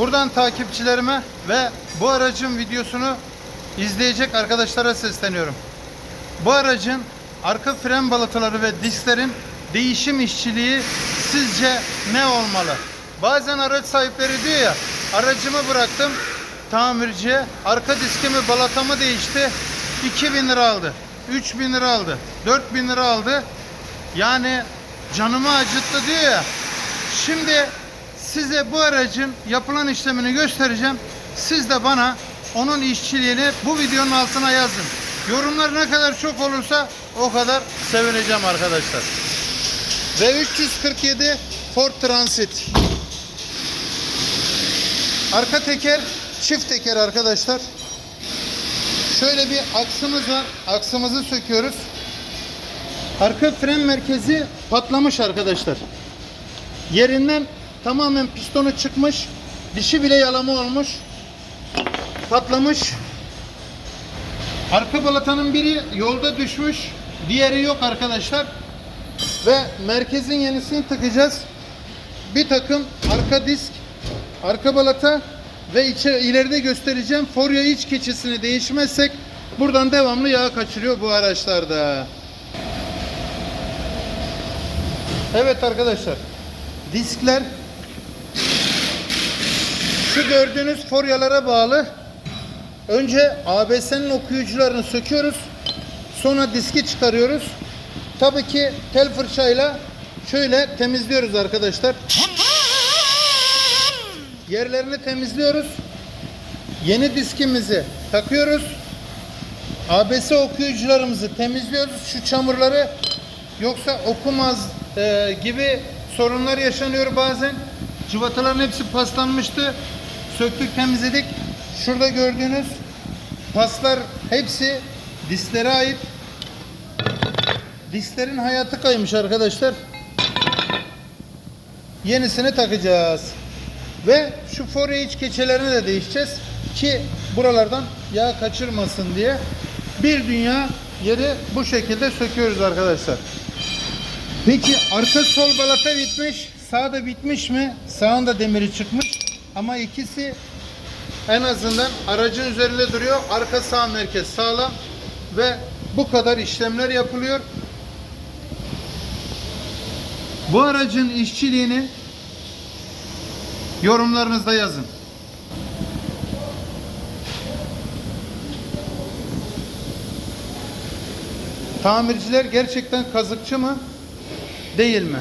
Buradan takipçilerime ve bu aracın videosunu izleyecek arkadaşlara sesleniyorum. Bu aracın arka fren balataları ve disklerin değişim işçiliği sizce ne olmalı? Bazen araç sahipleri diyor ya aracımı bıraktım tamirciye arka diskimi balatamı değişti 2000 lira aldı 3000 lira aldı 4000 lira aldı yani canımı acıttı diyor ya şimdi size bu aracın yapılan işlemini göstereceğim siz de bana onun işçiliğini bu videonun altına yazın yorumlar ne kadar çok olursa o kadar sevineceğim arkadaşlar ve 347 Ford Transit Arka teker çift teker arkadaşlar. Şöyle bir aksımız var. Aksımızı söküyoruz. Arka fren merkezi patlamış arkadaşlar. Yerinden tamamen pistonu çıkmış. Dişi bile yalama olmuş. Patlamış. Arka balatanın biri yolda düşmüş. Diğeri yok arkadaşlar. Ve merkezin yenisini takacağız. Bir takım arka disk arka balata ve içe, ileride göstereceğim forya iç keçisini değişmezsek buradan devamlı yağ kaçırıyor bu araçlarda. Evet arkadaşlar diskler şu gördüğünüz foryalara bağlı. Önce ABS'nin okuyucularını söküyoruz. Sonra diski çıkarıyoruz. Tabii ki tel fırçayla şöyle temizliyoruz arkadaşlar. Yerlerini temizliyoruz. Yeni diskimizi takıyoruz. ABS okuyucularımızı temizliyoruz. Şu çamurları yoksa okumaz e, gibi sorunlar yaşanıyor bazen. Cıvataların hepsi paslanmıştı. Söktük temizledik. Şurada gördüğünüz paslar hepsi disklere ait. Disklerin hayatı kaymış arkadaşlar. Yenisini takacağız. Ve şu forya iç keçelerini de değişeceğiz ki buralardan yağ kaçırmasın diye. Bir dünya yeri bu şekilde söküyoruz arkadaşlar. Peki arka sol balata bitmiş, sağda bitmiş mi? Sağında demiri çıkmış ama ikisi en azından aracın üzerinde duruyor. Arka sağ merkez sağlam ve bu kadar işlemler yapılıyor. Bu aracın işçiliğini yorumlarınızda yazın. Tamirciler gerçekten kazıkçı mı? Değil mi?